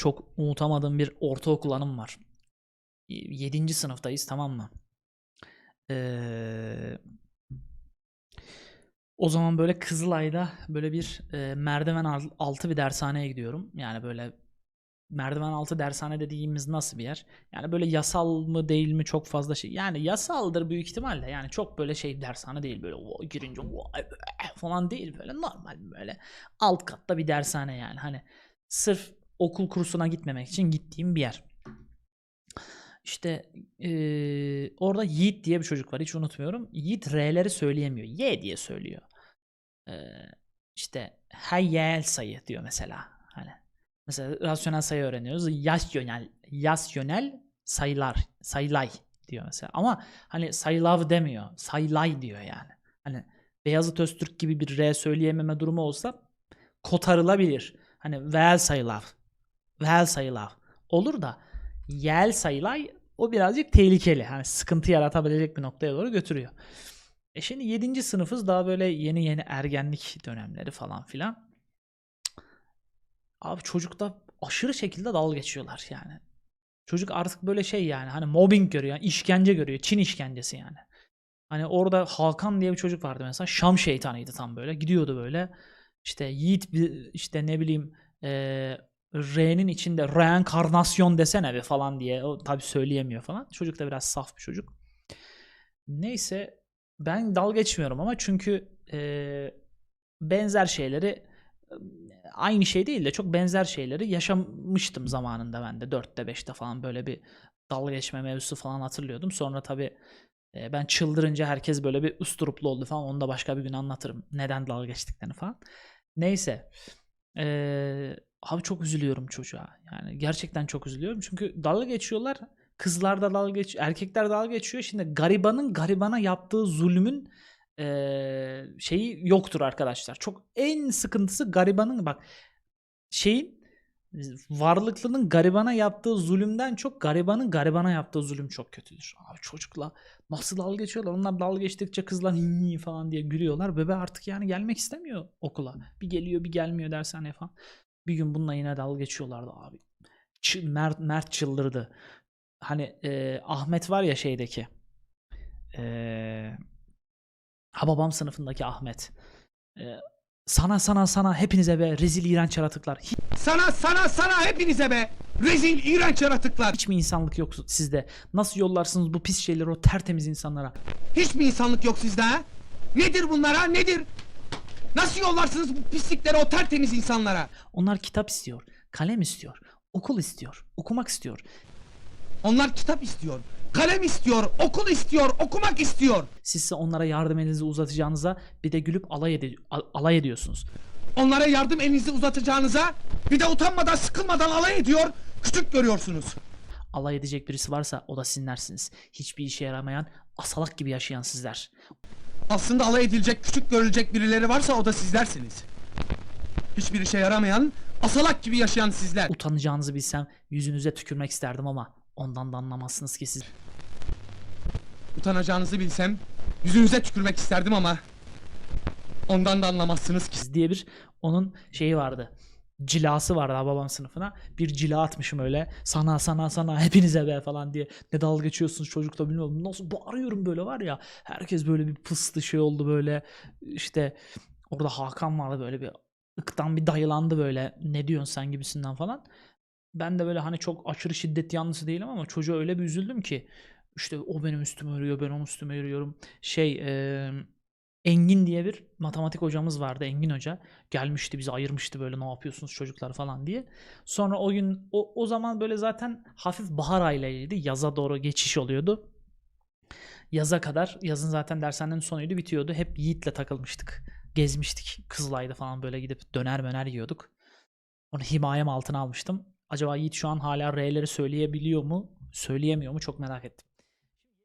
çok unutamadığım bir ortaokul anım var. 7. sınıftayız tamam mı? Ee, o zaman böyle Kızılay'da böyle bir e, merdiven al- altı bir dershaneye gidiyorum. Yani böyle merdiven altı dershane dediğimiz nasıl bir yer? Yani böyle yasal mı değil mi çok fazla şey. Yani yasaldır büyük ihtimalle. Yani çok böyle şey dershane değil böyle "Vay, girince be" falan değil böyle normal böyle alt katta bir dershane yani. Hani sırf okul kursuna gitmemek için gittiğim bir yer. İşte eee, orada Yiğit diye bir çocuk var hiç unutmuyorum. Yiğit R'leri söyleyemiyor. Y diye söylüyor. Eee işte hayal sayı diyor mesela. Hani mesela rasyonel sayı öğreniyoruz. Yaş yönel, yas yönel sayılar, sayılay diyor mesela. Ama hani sayılav demiyor. Sayılay diyor yani. Hani Beyazıt Öztürk gibi bir R söyleyememe durumu olsa kotarılabilir. Hani vel sayılav, vel sayılav olur da yel sayılay o birazcık tehlikeli. Hani sıkıntı yaratabilecek bir noktaya doğru götürüyor. E şimdi 7. sınıfız daha böyle yeni yeni ergenlik dönemleri falan filan. Abi çocukta aşırı şekilde dalga geçiyorlar yani. Çocuk artık böyle şey yani hani mobbing görüyor, yani işkence görüyor. Çin işkencesi yani. Hani orada Hakan diye bir çocuk vardı mesela. Şam şeytanıydı tam böyle. Gidiyordu böyle. İşte Yiğit işte ne bileyim R'nin içinde reenkarnasyon desene be falan diye. O tabi söyleyemiyor falan. Çocuk da biraz saf bir çocuk. Neyse ben dalga geçmiyorum ama çünkü eee, benzer şeyleri e, aynı şey değil de çok benzer şeyleri yaşamıştım zamanında ben de 4'te 5'te falan böyle bir dalga geçme mevzusu falan hatırlıyordum. Sonra tabi ben çıldırınca herkes böyle bir usturuplu oldu falan. Onu da başka bir gün anlatırım. Neden dalga geçtiklerini falan. Neyse. Eee, abi çok üzülüyorum çocuğa. Yani gerçekten çok üzülüyorum. Çünkü dalga geçiyorlar. Kızlar da dalga geç, erkekler dalga geçiyor. Şimdi garibanın garibana yaptığı zulmün eee, şeyi yoktur arkadaşlar. Çok en sıkıntısı garibanın bak şeyin varlıklının garibana yaptığı zulümden çok garibanın garibana yaptığı zulüm çok kötüdür. Abi çocukla nasıl dalga geçiyorlar? Onlar dalga geçtikçe kızlar "Hi hi" falan diye gülüyorlar. Bebe artık yani gelmek istemiyor okula. Bir geliyor bir gelmiyor dershaneye falan. Bir gün bununla yine dalga geçiyorlardı abi. Çı- Mert, Mert çıldırdı. Hani e, Ahmet var ya şeydeki. E, Hababam sınıfındaki Ahmet. E, sana sana sana hepinize be rezil iğrenç yaratıklar. Hiç, Sana sana sana hepinize be! Rezil iğrenç yaratıklar! hiç mi insanlık yok sizde? Nasıl yollarsınız bu pis şeyleri o tertemiz insanlara? Hiç mi insanlık yok sizde ha? Nedir bunlar ha nedir? Nasıl yollarsınız bu pislikleri o tertemiz insanlara? Onlar kitap istiyor, kalem istiyor, okul istiyor, okumak istiyor. Onlar kitap istiyor, kalem istiyor, okul istiyor, okumak istiyor. Sizse onlara yardım elinizi uzatacağınıza bir de gülüp alay, ede- al- alay ediyorsunuz. Onlara yardım elinizi uzatacağınıza bir de utanmadan sıkılmadan alay ediyor, küçük görüyorsunuz. Alay edecek birisi varsa o da sinlersiniz. Hiçbir işe yaramayan, asalak gibi yaşayan sizler. Aslında alay edilecek, küçük görülecek birileri varsa o da sizlersiniz. Hiçbir işe yaramayan, asalak gibi yaşayan sizler. Utanacağınızı bilsem yüzünüze tükürmek isterdim ama ondan da anlamazsınız ki siz. Utanacağınızı bilsem, yüzünüze tükürmek isterdim ama... Ondan da anlamazsınız ki. Diye bir onun şeyi vardı. Cilası vardı babam sınıfına. Bir cila atmışım öyle. Sana sana sana hepinize be falan diye. Ne dalga geçiyorsunuz çocukla bilmiyorum. Nasıl bağırıyorum böyle var ya. Herkes böyle bir pıstı şey oldu böyle. İşte orada Hakan vardı böyle bir ıktan bir dayılandı böyle. Ne diyorsun sen gibisinden falan. Ben de böyle hani çok aşırı şiddet yanlısı değilim ama çocuğa öyle bir üzüldüm ki. İşte o benim üstüme yürüyor, ben onun üstüme yürüyorum. Şey, eee, Engin diye bir matematik hocamız vardı, Engin Hoca. Gelmişti bizi ayırmıştı böyle ne yapıyorsunuz çocuklar falan diye. Sonra o gün, o, o zaman böyle zaten hafif bahar aylarıydı. Yaza doğru geçiş oluyordu. Yaza kadar, yazın zaten dershanenin sonuydu, bitiyordu. Hep Yiğit'le takılmıştık. Gezmiştik. Kızılay'da falan böyle gidip döner möner yiyorduk. Onu himayem altına almıştım. Acaba Yiğit şu an hala R'leri söyleyebiliyor mu? Söyleyemiyor mu? Çok merak ettim.